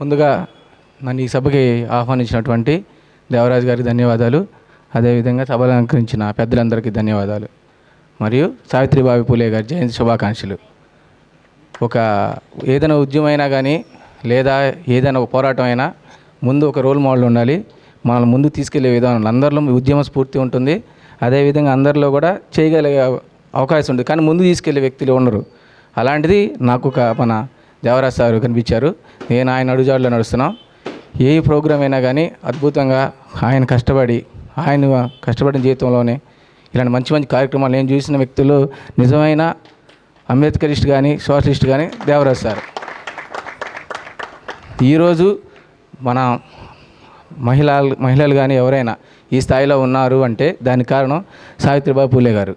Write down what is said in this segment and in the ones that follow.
ముందుగా నన్ను ఈ సభకి ఆహ్వానించినటువంటి దేవరాజు గారికి ధన్యవాదాలు. అదేవిధంగా సభలు అలంకరించిన పెద్దలందరికీ ధన్యవాదాలు. మరియు సావిత్రిబావి పూలే గారి జయంతి శుభాకాంక్షలు. ఒక ఏదైనా ఉద్యమం అయినా కానీ లేదా ఏదైనా ఒక పోరాటం అయినా ముందు ఒక రోల్ మోడల్ ఉండాలి. మనల్ని ముందు తీసుకెళ్ళే విధానం అందరిలో ఉద్యమ స్ఫూర్తి ఉంటుంది. అదేవిధంగా అందరిలో కూడా చేయగలిగే అవకాశం ఉంది కానీ ముందు తీసుకెళ్ళే వ్యక్తులు ఉండరు అలాంటిది నాకు ఒక మన దేవరాజ్ సార్ కనిపించారు. నేను ఆయన అడుగుజాడులో నడుస్తున్నాం. ఏ ప్రోగ్రామ్ అయినా కానీ అద్భుతంగా ఆయన కష్టపడి ఆయన కష్టపడిన జీవితంలోనే ఇలాంటి మంచి మంచి కార్యక్రమాలు నేను చూసిన వ్యక్తులు నిజమైన అంబేద్కరిస్ట్ కానీ సోషలిస్ట్ కానీ దేవరాజ్ సార్. ఈరోజు మన మహిళలు మహిళలు కానీ ఎవరైనా ఈ స్థాయిలో ఉన్నారు అంటే దానికి కారణం సావిత్రిబాయి పూలే గారు.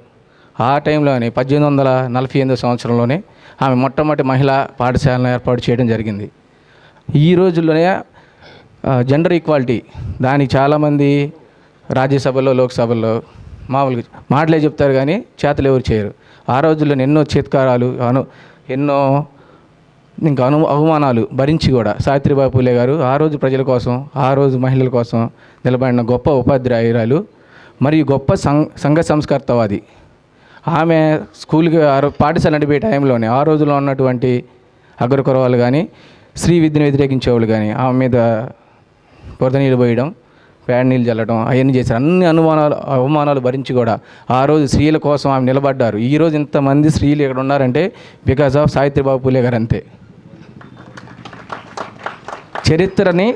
ఆ టైంలోనే పద్దెనిమిది వందల నలభై ఎనిమిదో సంవత్సరంలోనే ఆమె మొట్టమొదటి మహిళా పాఠశాలను ఏర్పాటు చేయడం జరిగింది. ఈ రోజుల్లోనే జెండర్ ఈక్వాలిటీ దానికి చాలామంది రాజ్యసభలో లోక్సభల్లో మామూలుగా మాటలే చెప్తారు కానీ చేతలు ఎవరు చేయరు. ఆ రోజుల్లో ఎన్నో చిత్కారాలు అను ఎన్నో ఇంకా అను అవమానాలు భరించి కూడా సావిత్రిబాయి పూలే గారు ఆ రోజు ప్రజల కోసం ఆ రోజు మహిళల కోసం నిలబడిన గొప్ప ఉపాధ్యాయురాలు మరియు గొప్ప సంఘ సంఘ సంస్కర్తవాది. ఆమె స్కూల్కి పాఠశాల నడిపే టైంలోనే ఆ రోజుల్లో ఉన్నటువంటి అగ్రకురవాళ్ళు కానీ స్త్రీ విద్యను వ్యతిరేకించేవాళ్ళు కానీ ఆమె మీద బురద నీళ్ళు పోయడం పేడ నీళ్ళు చల్లడం అవన్నీ చేశారు. అన్ని అనుమానాలు అవమానాలు భరించి కూడా ఆ రోజు స్త్రీల కోసం ఆమె నిలబడ్డారు. ఈ రోజు ఇంతమంది స్త్రీలు ఇక్కడ ఉన్నారంటే బికాస్ ఆఫ్ సావిత్రిబాబు పూలే గారు అంతే. చరిత్రని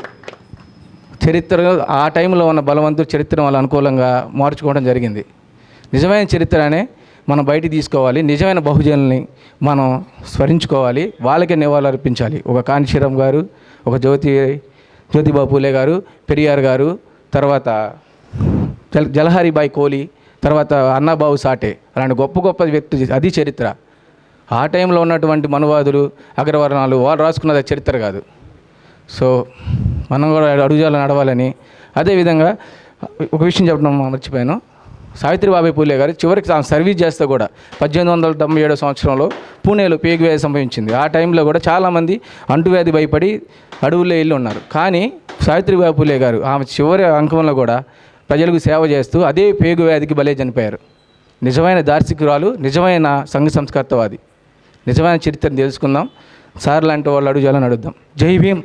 చరిత్ర ఆ టైంలో ఉన్న బలవంతుడు చరిత్ర వాళ్ళ అనుకూలంగా మార్చుకోవడం జరిగింది. నిజమైన చరిత్రనే మనం బయటికి తీసుకోవాలి. నిజమైన బహుజనుల్ని మనం స్మరించుకోవాలి. వాళ్ళకే నివాళులు అర్పించాలి. ఒక కాంచీరామ్ గారు ఒక జ్యోతి జ్యోతిబాబు పూలే గారు పెరియార్ గారు తర్వాత జల్ జలహరిబాయి కోహ్లీ తర్వాత అన్నాబాబు సాటే అలాంటి గొప్ప గొప్ప వ్యక్తి అది చరిత్ర. ఆ టైంలో ఉన్నటువంటి మనువాదులు అగ్రవర్ణాలు వాళ్ళు రాసుకున్నది చరిత్ర కాదు. సో మనం కూడా అడుగుజాలు నడవాలని. అదేవిధంగా ఒక విషయం చెప్పడం మర్చిపోయాను. సావిత్రిబాబాయి పూలే గారు చివరికి తాను సర్వీస్ చేస్తే కూడా పద్దెనిమిది వందల తొంభై ఏడో సంవత్సరంలో పూణేలో పేగు వ్యాధి సంభవించింది ఆ టైంలో కూడా చాలామంది అంటువ్యాధి భయపడి అడవుల్లో వెళ్ళి ఉన్నారు. కానీ సావిత్రిబాయి పూలే గారు ఆమె చివరి అంకంలో కూడా ప్రజలకు సేవ చేస్తూ అదే పేగు వ్యాధికి బలే చనిపోయారు. నిజమైన దార్శికురాలు నిజమైన సంఘ సంస్కర్తవాది. నిజమైన చరిత్రను తెలుసుకుందాం. సార్ లాంటి వాళ్ళు అడుగుజాలని అడుగుదాం జై భీమ్.